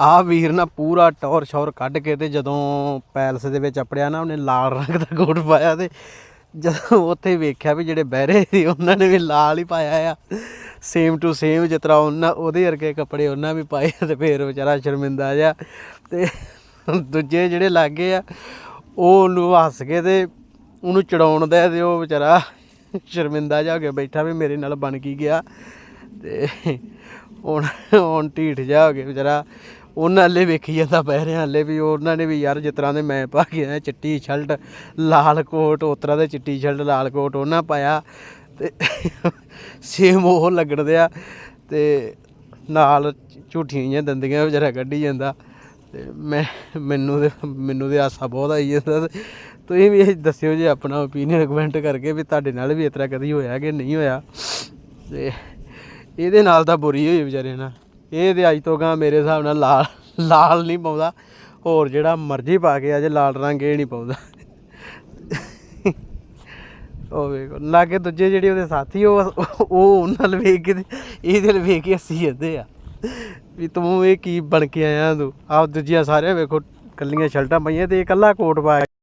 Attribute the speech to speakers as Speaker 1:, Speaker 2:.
Speaker 1: ਆ ਵੀਰ ਨਾ ਪੂਰਾ ਟੌਰ ਸ਼ੌਰ ਕੱਢ ਕੇ ਤੇ ਜਦੋਂ ਪੈਲਸ ਦੇ ਵਿੱਚ ਆਪੜਿਆ ਨਾ, ਉਹਨੇ ਲਾਲ ਰੰਗ ਦਾ ਕੋਟ ਪਾਇਆ ਤੇ ਜਦੋਂ ਉੱਥੇ ਵੇਖਿਆ ਵੀ ਜਿਹੜੇ ਬਹਿਰੇ ਸੀ, ਉਹਨਾਂ ਨੇ ਵੀ ਲਾਲ ਹੀ ਪਾਇਆ ਆ। ਸੇਮ ਟੂ ਸੇਮ ਜਿਸ ਤਰ੍ਹਾਂ ਉਹਨਾਂ, ਉਹਦੇ ਵਰਗੇ ਕੱਪੜੇ ਉਹਨਾਂ ਵੀ ਪਾਏ ਆ ਤੇ ਫੇਰ ਵਿਚਾਰਾ ਸ਼ਰਮਿੰਦਾ ਜਿਹਾ ਤੇ ਦੂਜੇ ਜਿਹੜੇ ਲਾਗੇ ਆ, ਉਹ ਉਹਨੂੰ ਹੱਸ ਕੇ ਤੇ ਉਹਨੂੰ ਚੜਾਉਣ ਦਾ ਤੇ ਉਹ ਵਿਚਾਰਾ ਸ਼ਰਮਿੰਦਾ ਜਿਹਾ ਹੋ ਕੇ ਬੈਠਾ ਵੀ ਮੇਰੇ ਨਾਲ ਬਣ ਕੀ ਗਿਆ ਤੇ ਹੁਣ ਹੁਣ ਢੀਠ ਜਾ ਹੋ ਗਿਆ ਵਿਚਾਰਾ। ਉਹਨਾਂ ਹਲੇ ਵੇਖੀ ਜਾਂਦਾ ਪੈ ਰਿਹਾ ਹਲੇ ਵੀ, ਉਹਨਾਂ ਨੇ ਵੀ ਯਾਰ ਜਿਸ ਤਰ੍ਹਾਂ ਦੇ ਮੈਂ ਪਾ ਕੇ ਆਇਆ, ਚਿੱਟੀ ਸ਼ਰਟ ਲਾਲ ਕੋਟ, ਉਸ ਤਰ੍ਹਾਂ ਦੇ ਚਿੱਟੀ ਸ਼ਰਟ ਲਾਲ ਕੋਟ ਉਹਨਾਂ ਪਾਇਆ। ਤੇ ਸੇਮ ਉਹ ਲੱਗਣ ਦਿਆ ਤੇ ਨਾਲ ਝੂਠੀਆਂ ਜਿਹੀਆਂ ਦੰਦੀਆਂ ਵਿਚਾਰਾ ਕੱਢੀ ਜਾਂਦਾ। ਤੇ ਮੈਂ, ਮੈਨੂੰ ਤੇ ਮੈਨੂੰ ਤੇ ਆਸਾ ਬਹੁਤ ਆਈ ਜਾਂਦਾ ਤੇ ਤੁਸੀਂ ਵੀ ਇਹ ਦੱਸਿਓ ਜੇ ਆਪਣਾ ਓਪੀਨੀਅਨ ਕਮੈਂਟ ਕਰਕੇ ਵੀ ਤੁਹਾਡੇ ਨਾਲ ਵੀ ਇਸ ਤਰ੍ਹਾਂ ਕਦੀ ਹੋਇਆ ਕਿ ਨਹੀਂ ਹੋਇਆ। ਤੇ ਇਹਦੇ ਨਾਲ ਤਾਂ ਬੁਰੀ ਹੋਈ ਵਿਚਾਰੇ ਨਾਲ। ਇਹ ਤੇ ਅੱਜ ਤੋਂ ਗਾਂ ਮੇਰੇ ਹਿਸਾਬ ਨਾਲ ਲਾਲ ਲਾਲ ਨਹੀਂ ਪਾਉਂਦਾ। ਹੋਰ ਜਿਹੜਾ ਮਰਜ਼ੀ ਪਾ ਕੇ ਅਜੇ ਲਾਲ ਰੰਗ ਇਹ ਨਹੀਂ ਪਾਉਂਦਾ। ਉਹ ਵੇਖੋ, ਲਾਗੇ ਦੂਜੇ ਜਿਹੜੇ ਉਹਦੇ ਸਾਥੀ, ਉਹ ਉਹ ਉਹਨਾਂ ਨਾਲ ਵੇਖ ਕੇ ਇਹਦੇ ਨਾਲ ਵੇਖ ਕੇ ਹੱਸੀ ਜਾਂਦੇ ਆ। ਵੀ ਤੂੰ ਇਹ ਕੀ ਬਣ ਕੇ ਆਇਆ ਤੂੰ? ਆਪ ਦੂਜੀਆਂ ਸਾਰਿਆਂ ਵੇਖੋ, ਕੱਲੀਆਂ ਸ਼ਰਟਾਂ ਪਾਈਆਂ ਤੇ ਇਹ ਇਕੱਲਾ ਕੋਟ ਪਾਇਆ।